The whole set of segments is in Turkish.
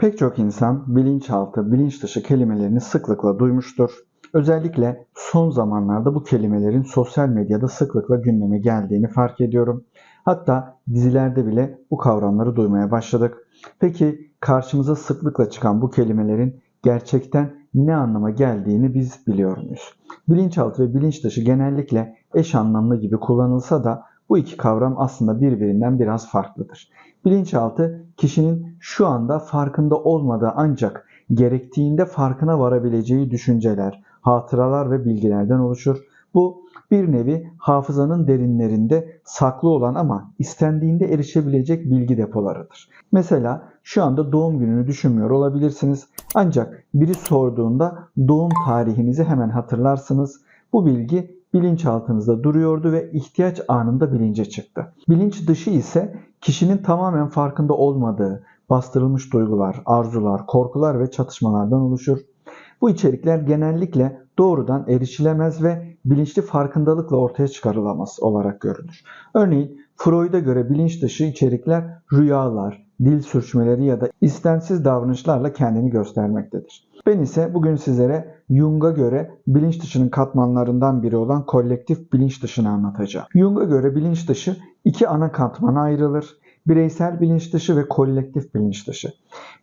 Pek çok insan bilinçaltı, bilinç dışı kelimelerini sıklıkla duymuştur. Özellikle son zamanlarda bu kelimelerin sosyal medyada sıklıkla gündeme geldiğini fark ediyorum. Hatta dizilerde bile bu kavramları duymaya başladık. Peki karşımıza sıklıkla çıkan bu kelimelerin gerçekten ne anlama geldiğini biz biliyor muyuz? Bilinçaltı ve bilinç dışı genellikle eş anlamlı gibi kullanılsa da bu iki kavram aslında birbirinden biraz farklıdır. Bilinçaltı kişinin şu anda farkında olmadığı ancak gerektiğinde farkına varabileceği düşünceler, hatıralar ve bilgilerden oluşur. Bu bir nevi hafızanın derinlerinde saklı olan ama istendiğinde erişebilecek bilgi depolarıdır. Mesela şu anda doğum gününü düşünmüyor olabilirsiniz. Ancak biri sorduğunda doğum tarihinizi hemen hatırlarsınız. Bu bilgi bilinçaltınızda duruyordu ve ihtiyaç anında bilince çıktı. Bilinç dışı ise kişinin tamamen farkında olmadığı bastırılmış duygular, arzular, korkular ve çatışmalardan oluşur. Bu içerikler genellikle doğrudan erişilemez ve bilinçli farkındalıkla ortaya çıkarılamaz olarak görülür. Örneğin Freud'a göre bilinç dışı içerikler rüyalar, dil sürçmeleri ya da istemsiz davranışlarla kendini göstermektedir. Ben ise bugün sizlere Jung'a göre bilinç dışının katmanlarından biri olan kolektif bilinç dışını anlatacağım. Jung'a göre bilinç dışı iki ana katmana ayrılır. Bireysel bilinç dışı ve kolektif bilinç dışı.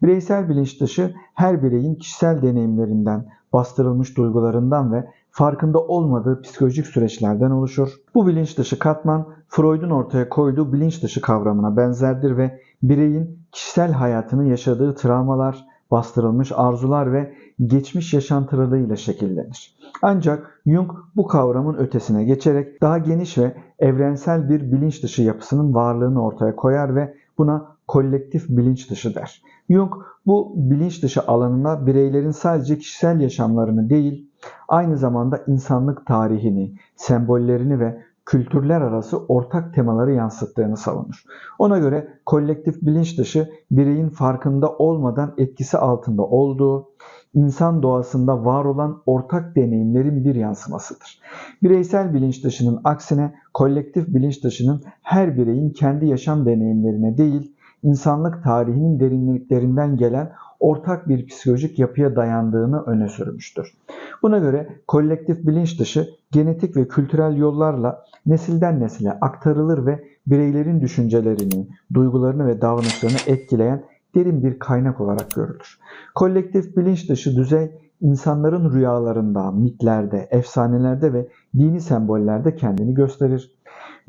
Bireysel bilinç dışı her bireyin kişisel deneyimlerinden, bastırılmış duygularından ve farkında olmadığı psikolojik süreçlerden oluşur. Bu bilinç dışı katman Freud'un ortaya koyduğu bilinç dışı kavramına benzerdir ve bireyin kişisel hayatını yaşadığı travmalar, bastırılmış arzular ve geçmiş yaşantılarıyla şekillenir. Ancak Jung bu kavramın ötesine geçerek daha geniş ve evrensel bir bilinç dışı yapısının varlığını ortaya koyar ve buna kolektif bilinç dışı der. Jung bu bilinç dışı alanına bireylerin sadece kişisel yaşamlarını değil, aynı zamanda insanlık tarihini, sembollerini ve kültürler arası ortak temaları yansıttığını savunur. Ona göre kolektif bilinç dışı bireyin farkında olmadan etkisi altında olduğu, insan doğasında var olan ortak deneyimlerin bir yansımasıdır. Bireysel bilinç dışının aksine kolektif bilinç dışının her bireyin kendi yaşam deneyimlerine değil, insanlık tarihinin derinliklerinden gelen ortak bir psikolojik yapıya dayandığını öne sürmüştür. Buna göre kolektif bilinç dışı genetik ve kültürel yollarla nesilden nesile aktarılır ve bireylerin düşüncelerini, duygularını ve davranışlarını etkileyen derin bir kaynak olarak görülür. Kolektif bilinç dışı düzey insanların rüyalarında, mitlerde, efsanelerde ve dini sembollerde kendini gösterir.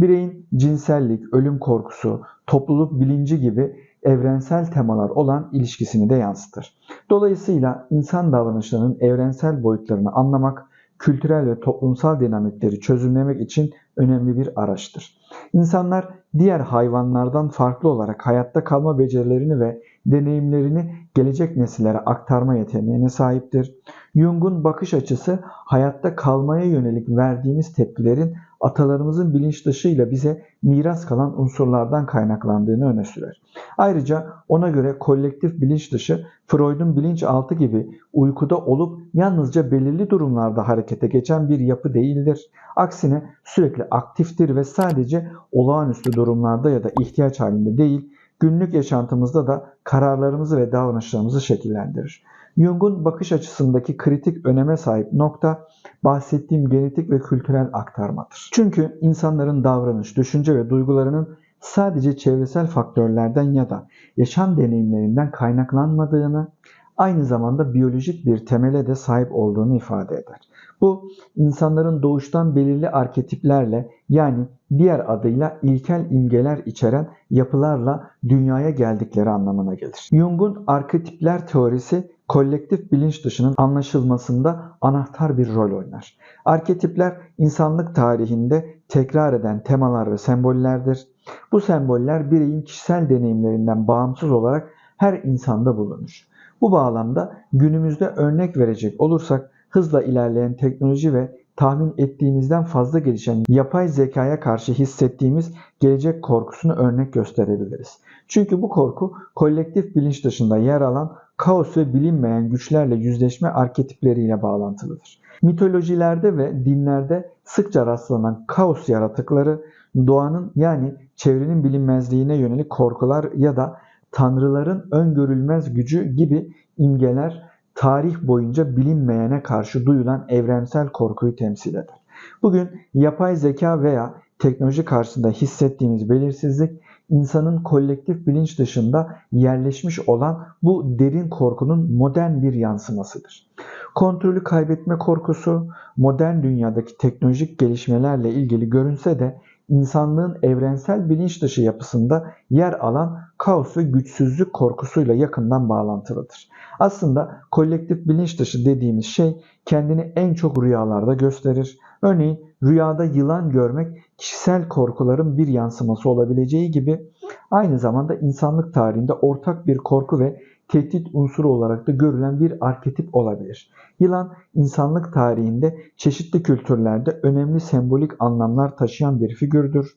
Bireyin cinsellik, ölüm korkusu, topluluk bilinci gibi evrensel temalar olan ilişkisini de yansıtır. Dolayısıyla insan davranışlarının evrensel boyutlarını anlamak, kültürel ve toplumsal dinamikleri çözümlemek için önemli bir araçtır. İnsanlar diğer hayvanlardan farklı olarak hayatta kalma becerilerini ve deneyimlerini gelecek nesillere aktarma yeteneğine sahiptir. Jung'un bakış açısı hayatta kalmaya yönelik verdiğimiz tepkilerin atalarımızın bilinç dışıyla bize miras kalan unsurlardan kaynaklandığını öne sürer. Ayrıca ona göre kolektif bilinç dışı Freud'un bilinçaltı gibi uykuda olup yalnızca belirli durumlarda harekete geçen bir yapı değildir. Aksine sürekli aktiftir ve sadece olağanüstü durumlarda ya da ihtiyaç halinde değil, günlük yaşantımızda da kararlarımızı ve davranışlarımızı şekillendirir. Jung'un bakış açısındaki kritik öneme sahip nokta bahsettiğim genetik ve kültürel aktarmadır. Çünkü insanların davranış, düşünce ve duygularının sadece çevresel faktörlerden ya da yaşam deneyimlerinden kaynaklanmadığını, aynı zamanda biyolojik bir temele de sahip olduğunu ifade eder. Bu insanların doğuştan belirli arketiplerle yani diğer adıyla ilkel imgeler içeren yapılarla dünyaya geldikleri anlamına gelir. Jung'un arketipler teorisi kolektif bilinç dışının anlaşılmasında anahtar bir rol oynar. Arketipler insanlık tarihinde tekrar eden temalar ve sembollerdir. Bu semboller bireyin kişisel deneyimlerinden bağımsız olarak her insanda bulunur. Bu bağlamda günümüzde örnek verecek olursak hızla ilerleyen teknoloji ve tahmin ettiğimizden fazla gelişen yapay zekaya karşı hissettiğimiz gelecek korkusunu örnek gösterebiliriz. Çünkü bu korku kolektif bilinç dışında yer alan kaos ve bilinmeyen güçlerle yüzleşme arketipleriyle bağlantılıdır. Mitolojilerde ve dinlerde sıkça rastlanan kaos yaratıkları doğanın yani çevrenin bilinmezliğine yönelik korkular ya da tanrıların öngörülmez gücü gibi imgeler tarih boyunca bilinmeyene karşı duyulan evrensel korkuyu temsil eder. Bugün yapay zeka veya teknoloji karşısında hissettiğimiz belirsizlik insanın kolektif bilinç dışında yerleşmiş olan bu derin korkunun modern bir yansımasıdır. Kontrolü kaybetme korkusu modern dünyadaki teknolojik gelişmelerle ilgili görünse de insanlığın evrensel bilinç dışı yapısında yer alan kaos ve güçsüzlük korkusuyla yakından bağlantılıdır. Aslında kolektif bilinç dışı dediğimiz şey kendini en çok rüyalarda gösterir. Örneğin rüyada yılan görmek kişisel korkuların bir yansıması olabileceği gibi aynı zamanda insanlık tarihinde ortak bir korku ve tehdit unsuru olarak da görülen bir arketip olabilir. Yılan insanlık tarihinde çeşitli kültürlerde önemli sembolik anlamlar taşıyan bir figürdür.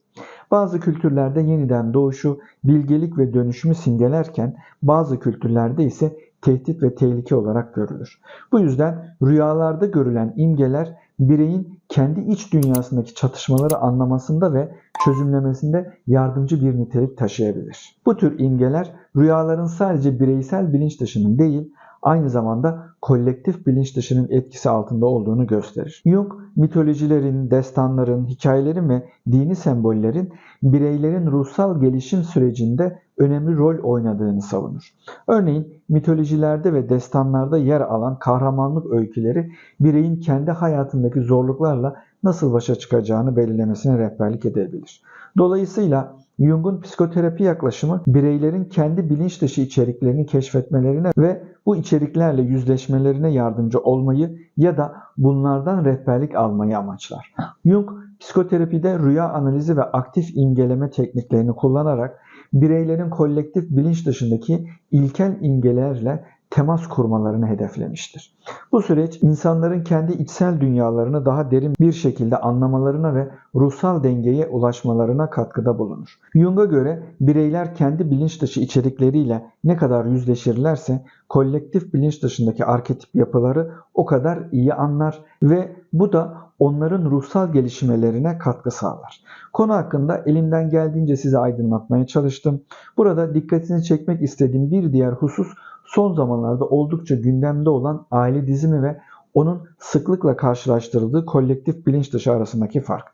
Bazı kültürlerde yeniden doğuşu, bilgelik ve dönüşümü simgelerken bazı kültürlerde ise tehdit ve tehlike olarak görülür. Bu yüzden rüyalarda görülen imgeler bireyin kendi iç dünyasındaki çatışmaları anlamasında ve çözümlemesinde yardımcı bir nitelik taşıyabilir. Bu tür imgeler rüyaların sadece bireysel bilinç dışının değil, aynı zamanda kolektif bilinç dışının etkisi altında olduğunu gösterir. Jung, mitolojilerin, destanların, hikayelerin ve dini sembollerin bireylerin ruhsal gelişim sürecinde önemli rol oynadığını savunur. Örneğin mitolojilerde ve destanlarda yer alan kahramanlık öyküleri bireyin kendi hayatındaki zorluklarla nasıl başa çıkacağını belirlemesine rehberlik edebilir. Dolayısıyla Jung'un psikoterapi yaklaşımı bireylerin kendi bilinç dışı içeriklerini keşfetmelerine ve bu içeriklerle yüzleşmelerine yardımcı olmayı ya da bunlardan rehberlik almayı amaçlar. Jung psikoterapide rüya analizi ve aktif imgeleme tekniklerini kullanarak bireylerin kolektif bilinç dışındaki ilkel imgelerle temas kurmalarını hedeflemiştir. Bu süreç insanların kendi içsel dünyalarını daha derin bir şekilde anlamalarına ve ruhsal dengeye ulaşmalarına katkıda bulunur. Jung'a göre bireyler kendi bilinç dışı içerikleriyle ne kadar yüzleşirlerse kolektif bilinç dışındaki arketip yapıları o kadar iyi anlar ve bu da onların ruhsal gelişmelerine katkı sağlar. Konu hakkında elimden geldiğince size aydınlatmaya çalıştım. Burada dikkatini çekmek istediğim bir diğer husus son zamanlarda oldukça gündemde olan aile dizimi ve onun sıklıkla karşılaştırıldığı kolektif bilinç dışı arasındaki fark.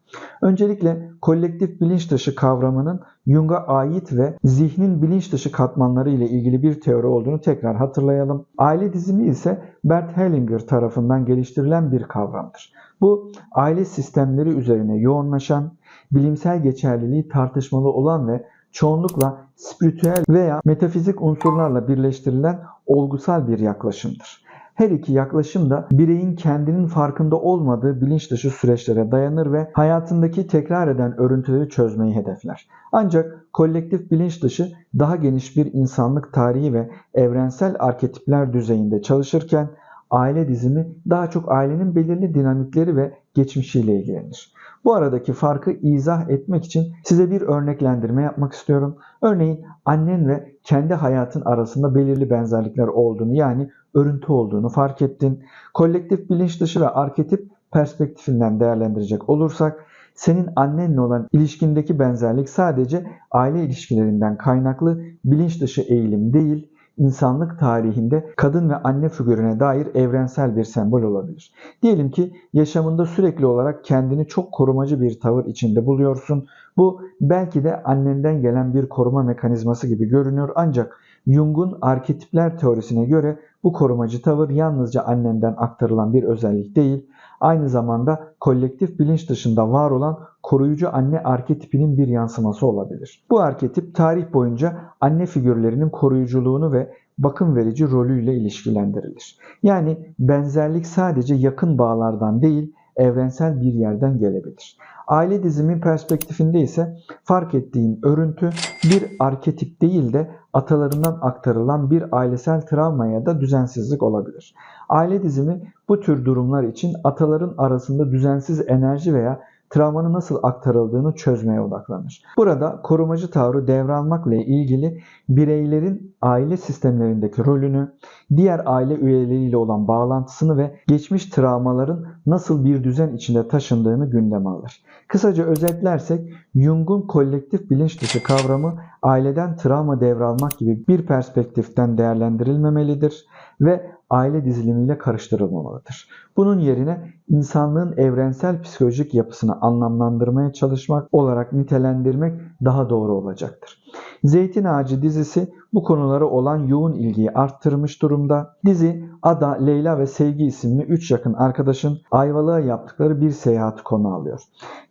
Öncelikle kolektif bilinç dışı kavramının Jung'a ait ve zihnin bilinç dışı katmanları ile ilgili bir teori olduğunu tekrar hatırlayalım. Aile dizimi ise Bert Hellinger tarafından geliştirilen bir kavramdır. Bu aile sistemleri üzerine yoğunlaşan, bilimsel geçerliliği tartışmalı olan ve çoğunlukla spiritüel veya metafizik unsurlarla birleştirilen olgusal bir yaklaşımdır. Her iki yaklaşım da bireyin kendinin farkında olmadığı bilinç dışı süreçlere dayanır ve hayatındaki tekrar eden örüntüleri çözmeyi hedefler. Ancak kolektif bilinç dışı daha geniş bir insanlık tarihi ve evrensel arketipler düzeyinde çalışırken aile dizimi daha çok ailenin belirli dinamikleri ve geçmişiyle ilgilenir. Bu aradaki farkı izah etmek için size bir örneklendirme yapmak istiyorum. Örneğin annen ve kendi hayatın arasında belirli benzerlikler olduğunu yani örüntü olduğunu fark ettin. Kolektif bilinç dışı ve arketip perspektifinden değerlendirecek olursak senin annenle olan ilişkindeki benzerlik sadece aile ilişkilerinden kaynaklı bilinç dışı eğilim değil, insanlık tarihinde kadın ve anne figürüne dair evrensel bir sembol olabilir. Diyelim ki yaşamında sürekli olarak kendini çok korumacı bir tavır içinde buluyorsun. Bu belki de annenden gelen bir koruma mekanizması gibi görünüyor ancak Jung'un arketipler teorisine göre bu korumacı tavır yalnızca annenden aktarılan bir özellik değil, aynı zamanda kolektif bilinç dışında var olan koruyucu anne arketipinin bir yansıması olabilir. Bu arketip tarih boyunca anne figürlerinin koruyuculuğunu ve bakım verici rolüyle ilişkilendirilir. Yani benzerlik sadece yakın bağlardan değil, evrensel bir yerden gelebilir. Aile dizimi perspektifinde ise fark ettiğin örüntü bir arketip değil de atalarından aktarılan bir ailesel travma ya da düzensizlik olabilir. Aile dizimi bu tür durumlar için ataların arasında düzensiz enerji veya travmanın nasıl aktarıldığını çözmeye odaklanır. Burada korumacı tavrı devralmakla ilgili bireylerin aile sistemlerindeki rolünü, diğer aile üyeleriyle olan bağlantısını ve geçmiş travmaların nasıl bir düzen içinde taşındığını gündeme alır. Kısaca özetlersek Jung'un kolektif bilinç dışı kavramı aileden travma devralmak gibi bir perspektiften değerlendirilmemelidir ve aile dizilimiyle karıştırılmamalıdır. Bunun yerine insanlığın evrensel psikolojik yapısını anlamlandırmaya çalışmak olarak nitelendirmek daha doğru olacaktır. Zeytin Ağacı dizisi bu konulara olan yoğun ilgiyi arttırmış durumda. Dizi Ada, Leyla ve Sevgi isimli 3 yakın arkadaşın Ayvalık'a yaptıkları bir seyahati konu alıyor.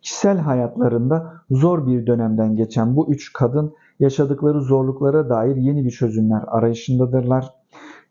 Kişisel hayatlarında zor bir dönemden geçen bu üç kadın yaşadıkları zorluklara dair yeni bir çözümler arayışındadırlar.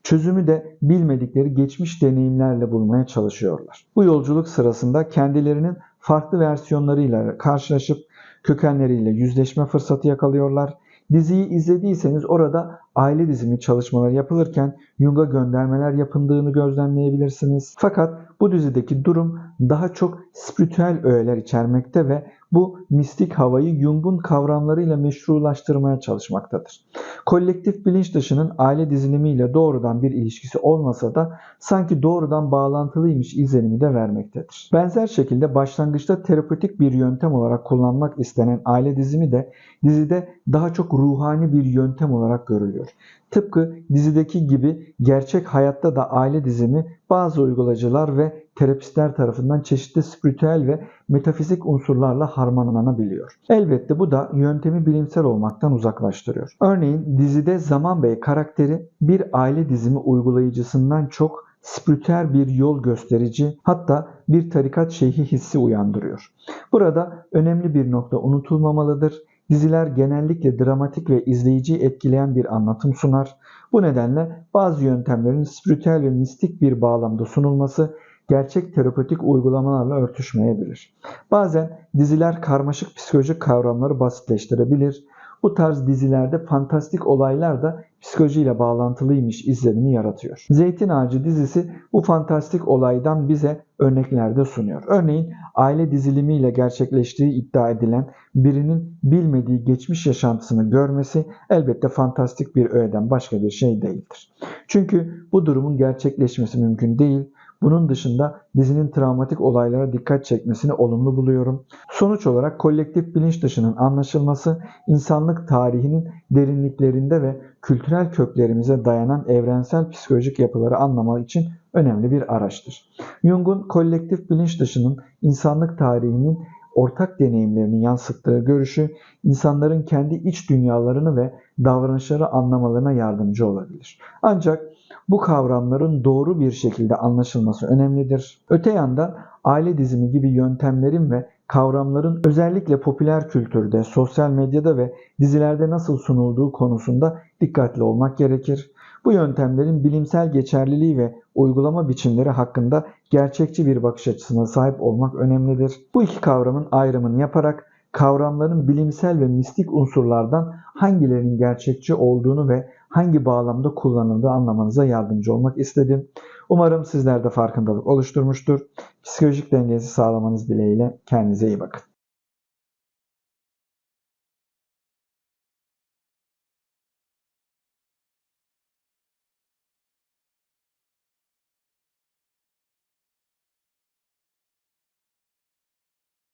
Çözümü de bilmedikleri geçmiş deneyimlerle bulmaya çalışıyorlar. Bu yolculuk sırasında kendilerinin farklı versiyonlarıyla karşılaşıp kökenleriyle yüzleşme fırsatı yakalıyorlar. Diziyi izlediyseniz orada aile dizimi çalışmaları yapılırken Jung'a göndermeler yapıldığını gözlemleyebilirsiniz. Fakat bu dizideki durum daha çok spiritüel öğeler içermekte ve bu mistik havayı Jung'un kavramlarıyla meşrulaştırmaya çalışmaktadır. Kolektif bilinç dışının aile dizilimiyle doğrudan bir ilişkisi olmasa da sanki doğrudan bağlantılıymış izlenimi de vermektedir. Benzer şekilde başlangıçta terapötik bir yöntem olarak kullanmak istenen aile dizimi de dizide daha çok ruhani bir yöntem olarak görülüyor. Tıpkı dizideki gibi gerçek hayatta da aile dizimi bazı uygulayıcılar ve terapistler tarafından çeşitli spiritüel ve metafizik unsurlarla harmanlanabiliyor. Elbette bu da yöntemi bilimsel olmaktan uzaklaştırıyor. Örneğin dizide Zaman Bey karakteri bir aile dizimi uygulayıcısından çok spiritüel bir yol gösterici hatta bir tarikat şeyhi hissi uyandırıyor. Burada önemli bir nokta unutulmamalıdır. Diziler genellikle dramatik ve izleyiciyi etkileyen bir anlatım sunar. Bu nedenle bazı yöntemlerin spiritüel ve mistik bir bağlamda sunulması gerçek terapötik uygulamalarla örtüşmeyebilir. Bazen diziler karmaşık psikolojik kavramları basitleştirebilir. Bu tarz dizilerde fantastik olaylar da psikolojiyle bağlantılıymış izlenimi yaratıyor. Zeytin Ağacı dizisi bu fantastik olaydan bize örnekler de sunuyor. Örneğin aile dizilimiyle gerçekleştiği iddia edilen birinin bilmediği geçmiş yaşantısını görmesi elbette fantastik bir öğeden başka bir şey değildir. Çünkü bu durumun gerçekleşmesi mümkün değil. Bunun dışında dizinin travmatik olaylara dikkat çekmesini olumlu buluyorum. Sonuç olarak kolektif bilinç dışının anlaşılması insanlık tarihinin derinliklerinde ve kültürel köklerimize dayanan evrensel psikolojik yapıları anlamak için önemli bir araçtır. Jung'un kolektif bilinç dışının insanlık tarihinin ortak deneyimlerini yansıttığı görüşü insanların kendi iç dünyalarını ve davranışları anlamalarına yardımcı olabilir. Ancak bu kavramların doğru bir şekilde anlaşılması önemlidir. Öte yandan aile dizimi gibi yöntemlerin ve kavramların özellikle popüler kültürde, sosyal medyada ve dizilerde nasıl sunulduğu konusunda dikkatli olmak gerekir. Bu yöntemlerin bilimsel geçerliliği ve uygulama biçimleri hakkında gerçekçi bir bakış açısına sahip olmak önemlidir. Bu iki kavramın ayrımını yaparak kavramların bilimsel ve mistik unsurlardan hangilerinin gerçekçi olduğunu ve hangi bağlamda kullanıldığı anlamanıza yardımcı olmak istedim. Umarım sizler de farkındalık oluşturmuştur. Psikolojik dengenizi sağlamanız dileğiyle kendinize iyi bakın.